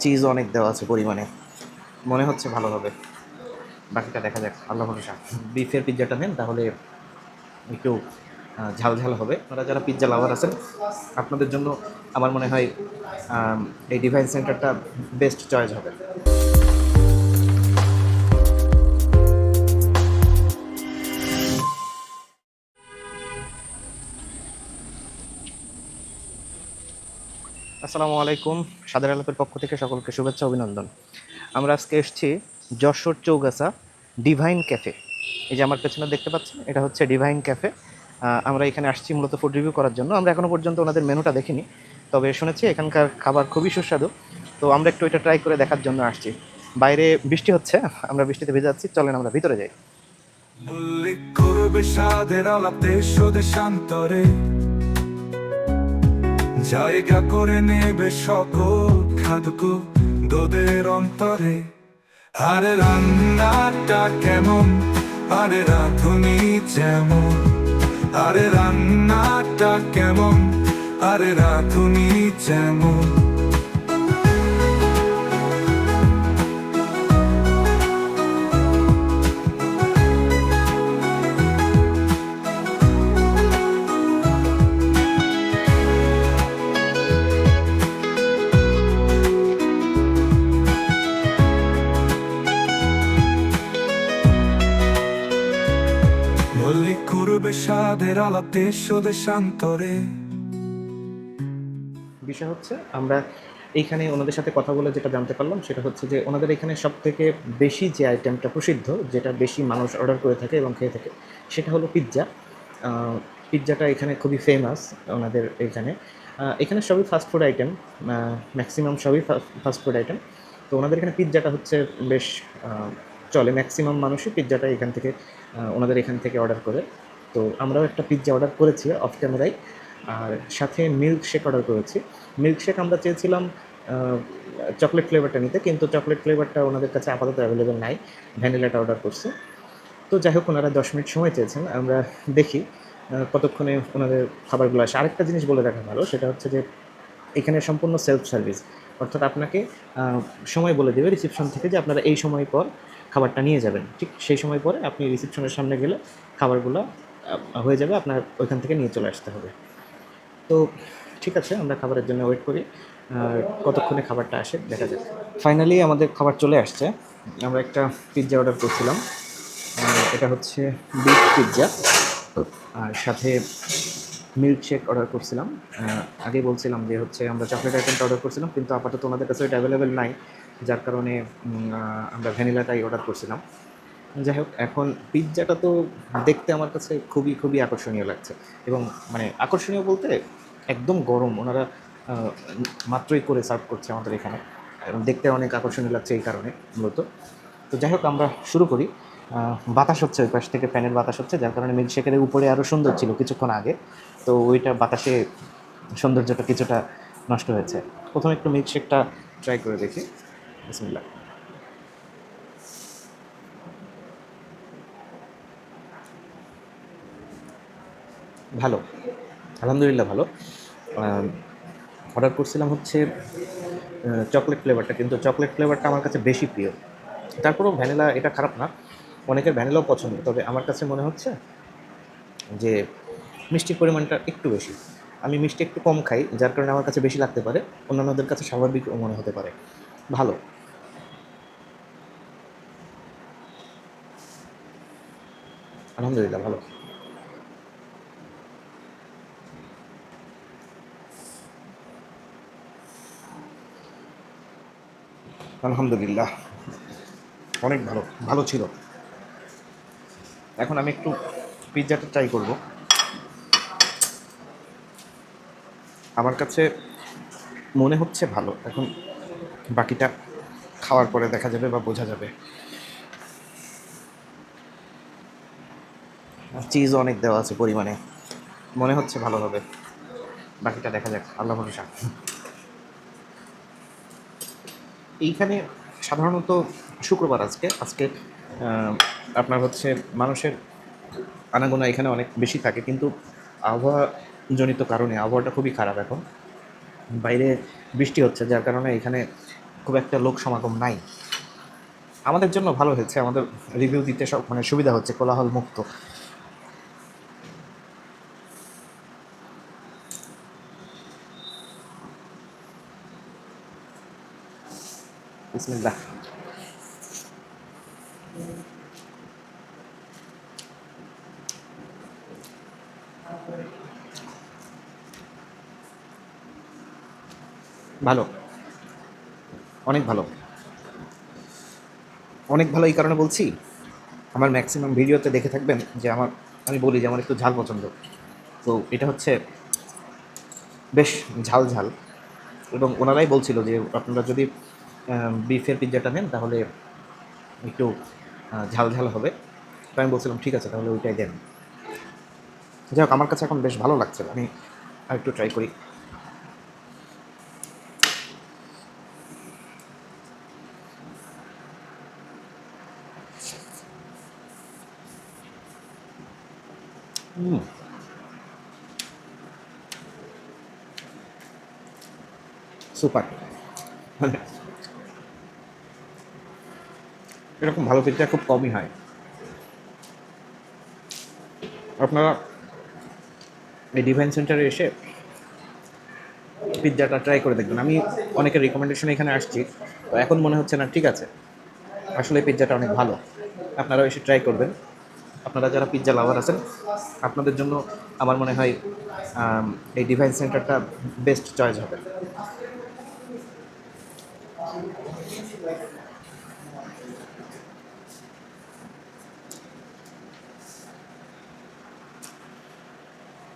Cheese অনেক দেওয়া আছে পরিমাণে। মনে হচ্ছে ভালো হবে। বাকিটা দেখা যাক, আল্লাহ ভরসা। বিফের পিৎজাটা নেন, তাহলে একটু ঝাল ঝাল হবে। আপনারা যারা পিৎজা লাভার আছেন, আপনাদের জন্য আমার মনে হয় এই ডিভাইন সেন্টারটা বেস্ট চয়েস হবে। আসসালামু আলাইকুম, সাদের আলাপের পক্ষ থেকে সকলকে শুভেচ্ছা, অভিনন্দন। আমরা আজকে এসেছি যশোর চৌগাছা ডিভাইন ক্যাফে এই যে আমার পেছনে দেখতে পাচ্ছেন, এটা হচ্ছে ডিভাইন ক্যাফে আমরা এখানে আসছি মূলত ফুড রিভিউ করার জন্য। আমরা এখনও পর্যন্ত ওনাদের মেনুটা দেখিনি, তবে শুনেছি এখানকার খাবার খুবই সুস্বাদু। তো আমরা একটু এটা ট্রাই করে দেখার জন্য আসছি। বাইরে বৃষ্টি হচ্ছে, আমরা বৃষ্টিতে ভেজে যাচ্ছি, চলেন আমরা ভিতরে যাই। করবে সাদের আলাপ দেশ জায়গা করে নেবে সকল খাদক দোদের অন্তরে। আরে রান্নাটা কেমন? আরে রাধুনি যেমন। আরে রান্নাটা কেমন? আরে রাধুনি যেমন। দেশ ও দেশান্তরে বিষয় হচ্ছে, আমরা এইখানে ওনাদের সাথে কথা বলে যেটা জানতে পারলাম, সেটা হচ্ছে যে ওনাদের এখানে সব থেকে বেশি যে আইটেমটা প্রসিদ্ধ, যেটা বেশি মানুষ অর্ডার করে থাকে এবং খেয়ে থাকে, সেটা হলো পিৎজা পিৎজাটা এখানে খুবই ফেমাস ওনাদের এখানে। এখানে সবই ফাস্টফুড আইটেম ম্যাক্সিমাম সবই ফাস্টফুড আইটেম তো ওনাদের এখানে পিৎজাটা হচ্ছে বেশ চলে। ম্যাক্সিমাম মানুষই পিৎজাটা এখান থেকে ওনাদের এখান থেকে অর্ডার করে। তো আমরাও একটা পিৎজা অর্ডার করেছি অফ ক্যামেরায় আর সাথে মিল্ক শেক অর্ডার করেছি। মিল্ক শেক আমরা চেয়েছিলাম চকলেট ফ্লেভারটা নিতে, কিন্তু চকলেট ফ্লেভারটা ওনাদের কাছে আপাতত অ্যাভেলেবেল নাই। ভ্যানিলাটা অর্ডার করছে। তো যাই হোক, ওনারা দশ মিনিট সময় চেয়েছেন। আমরা দেখি কতক্ষণে ওনাদের খাবারগুলো আসে। আরেকটা জিনিস বলে রাখা ভালো, সেটা হচ্ছে যে এখানে সম্পূর্ণ সেলফ সার্ভিস অর্থাৎ আপনাকে সময় বলে দেবে রিসেপশন থেকে যে আপনারা এই সময় পর খাবারটা নিয়ে যাবেন। ঠিক সেই সময় পরে আপনি রিসেপশনের সামনে গেলে খাবারগুলো হয়ে যাবে, আপনার ওইখান থেকে নিয়ে চলে আসতে হবে। তো ঠিক আছে, আমরা খাবারের জন্য ওয়েট করি। আর কতক্ষণে খাবারটা আসে দেখা যাক। ফাইনালি আমাদের খাবার চলে আসছে। আমরা একটা পিৎজা অর্ডার করছিলাম। এটা হচ্ছে বিফ পিৎজা আর সাথে মিল্ক শেক অর্ডার করছিলাম আগে বলছিলাম যে হচ্ছে আমরা চকলেট আইটেমটা অর্ডার করছিলাম, কিন্তু আপাতত ওনাদের কাছে এটা অ্যাভেলেবেল নাই। যার কারণে আমরা ভ্যানিলাটাই অর্ডার করছিলাম। যাই হোক, এখন পিৎজাটা তো দেখতে আমার কাছে খুবই খুবই আকর্ষণীয় লাগছে। এবং মানে আকর্ষণীয় বলতে একদম গরম, ওনারা মাত্রই করে সার্ভ করছে আমাদের এখানে। দেখতে অনেক আকর্ষণীয় লাগছে এই কারণে মূলত। তো যাই হোক, আমরা শুরু করি। বাতাস হচ্ছে ওই পাশ থেকে, ফ্যানের বাতাস হচ্ছে, যার কারণে মিল্কশেকের উপরে আরও সুন্দর ছিল কিছুক্ষণ আগে। তো ওইটা বাতাসে সৌন্দর্যটা কিছুটা নষ্ট হয়েছে। প্রথমে একটু মিল্কশেকটা ট্রাই করে দেখি। বিসমিল্লাহ। ভালো, আলহামদুলিল্লাহ ভালো। অর্ডার করছিলাম হচ্ছে চকলেট ফ্লেভারটা কিন্তু চকলেট ফ্লেভারটা আমার কাছে বেশি প্রিয়। তারপরেও ভ্যানিলা এটা খারাপ না, অনেকের ভ্যানিলাও পছন্দ, তবে আমার কাছে মনে হচ্ছে যে মিষ্টির পরিমাণটা একটু বেশি। আমি মিষ্টি একটু কম খাই, যার কারণে আমার কাছে বেশি লাগতে পারে, অন্যান্যদের কাছে স্বাভাবিক মনে হতে পারে। ভালো। আলহামদুলিল্লাহ, ভালো। আলহামদুলিল্লাহ। অনেক ভালো ভালো ছিল। এখন আমি একটু পিৎজাটা ট্রাই করব। আমার কাছে মনে হচ্ছে ভালো। এখন বাকিটা খাওয়ার পরে দেখা যাবে বা বোঝা যাবে। চিজ অনেক দেওয়া আছে পরিমাণে। মনে হচ্ছে ভালো হবে। বাকিটা দেখা যাক। আল্লাহ ভরসা। এইখানে সাধারণত শুক্রবার আজকে আজকে আপনার হচ্ছে মানুষের আনাগোনা এখানে অনেক বেশি থাকে, কিন্তু আবহাওয়াজনিত কারণে আবহাওয়াটা খুবই খারাপ এখন। বাইরে বৃষ্টি হচ্ছে, যার কারণে এখানে খুব একটা লোক সমাগম নাই। আমাদের জন্য ভালো হয়েছে, আমাদের রিভিউ দিতে সব মানে সুবিধা হচ্ছে, কোলাহল মুক্ত। বিসমিল্লাহ। ভালো। অনেক ভালো। অনেক ভালো এই কারণে বলছি, আমার ম্যাক্সিমাম ভিডিওতে দেখে থাকবেন যে আমার, আমি বলি যে আমার একটু ঝাল পছন্দ। তো এটা হচ্ছে বেশ ঝাল ঝাল। এবং ওনারাই বলছিল যে আপনারা যদি বিফের পিৎজাটা নেন তাহলে একটু আহ, ঝাল ঝাল হবে। তো আমি বলছিলাম ঠিক আছে তাহলে ওইটাই দেন। যাই হোক আমার কাছে এখন বেশ ভালো লাগছে আমি আর একটু ট্রাই করি। হুম। সুপার মানে এরকম ভালো পিৎজা খুব কমই হয়। আপনারা এই ডিভাইন সেন্টারে এসে পিৎজাটা ট্রাই করে দেখবেন। আমি অনেকের রিকমেন্ডেশন এখানে আসছি, তো এখন মনে হচ্ছে না, ঠিক আছে। আসলে পিৎজাটা অনেক ভালো। আপনারাও এসে ট্রাই করবেন। আপনারা যারা পিৎজা লাভার আছেন, আপনাদের জন্য আমার মনে হয় এই ডিভাইন সেন্টারটা বেস্ট চয়েস হবে।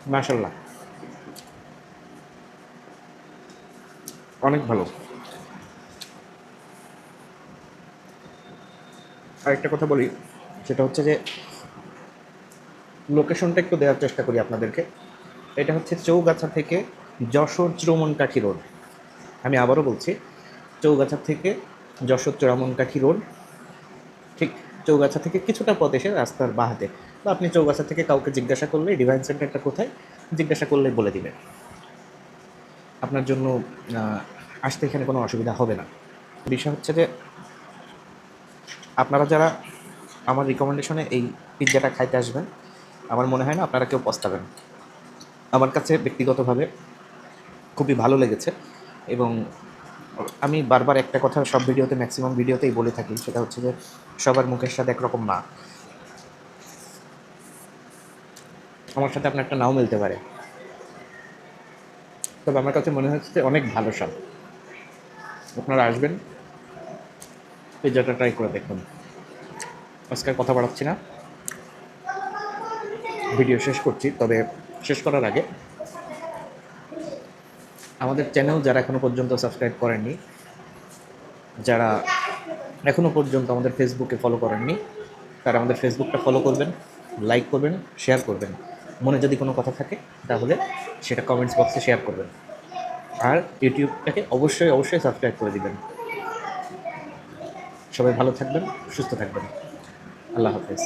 মাশাল্লাহ অনেক ভালো। আরেকটা কথা বলি, সেটা হচ্ছে যে লোকেশনটা একটু দেওয়ার চেষ্টা করি আপনাদেরকে। এটা হচ্ছে চৌগাছা থেকে যশোর চৌমনকাঠি রোড আমি আবারও বলছি, চৌগাছা থেকে যশোর চৌরামনকাঠি রোড ঠিক চৌগাছা থেকে কিছুটা পথ এসে রাস্তার বাহাতে। বা আপনি চৌগাছা থেকে কাউকে জিজ্ঞাসা করলে, ডিভাইন সেন্টারটা কোথায়, জিজ্ঞাসা করলে বলে দিবে। আপনার জন্য আসতে এখানে কোনো অসুবিধা হবে না। বিষয় হচ্ছে যে, আপনারা যারা আমার রিকমেন্ডেশনে এই পিৎজাটা খাইতে আসবেন, আমার মনে হয় না আপনারা কেউ পস্তাবেন। আমার কাছে ব্যক্তিগতভাবে খুবই ভালো লেগেছে এবং আমি বারবার একটা কথা সব ভিডিওতে ম্যাক্সিমাম ভিডিওতেই বলে থাকি, সেটা হচ্ছে যে, সবার মুখের সাথে একরকম না। আমার সাথে আপনার একটা নাও মিলতে পারে। তবে আমার কাছে মনে হচ্ছে অনেক ভালো স্বাদ আপনারা আসবেন। পিৎজাটা ট্রাই করে দেখুন। আজকে কথা বাড়াচ্ছি না। ভিডিও শেষ করছি, তবে শেষ করার আগে আমাদের চ্যানেল যারা এখনও পর্যন্ত সাবস্ক্রাইব করেননি, যারা এখনও পর্যন্ত আমাদের ফেসবুকে ফলো করেননি, তারা আমাদের ফেসবুকটা ফলো করবেন লাইক করবেন শেয়ার করবেন। মনে যদি কোনো কথা থাকে, তাহলে সেটা কমেন্টস বক্সে শেয়ার করবেন। আর ইউটিউবটাকে অবশ্যই অবশ্যই সাবস্ক্রাইব করে দিবেন। সবাই ভালো থাকবেন, সুস্থ থাকবেন। আল্লাহ হাফেজ।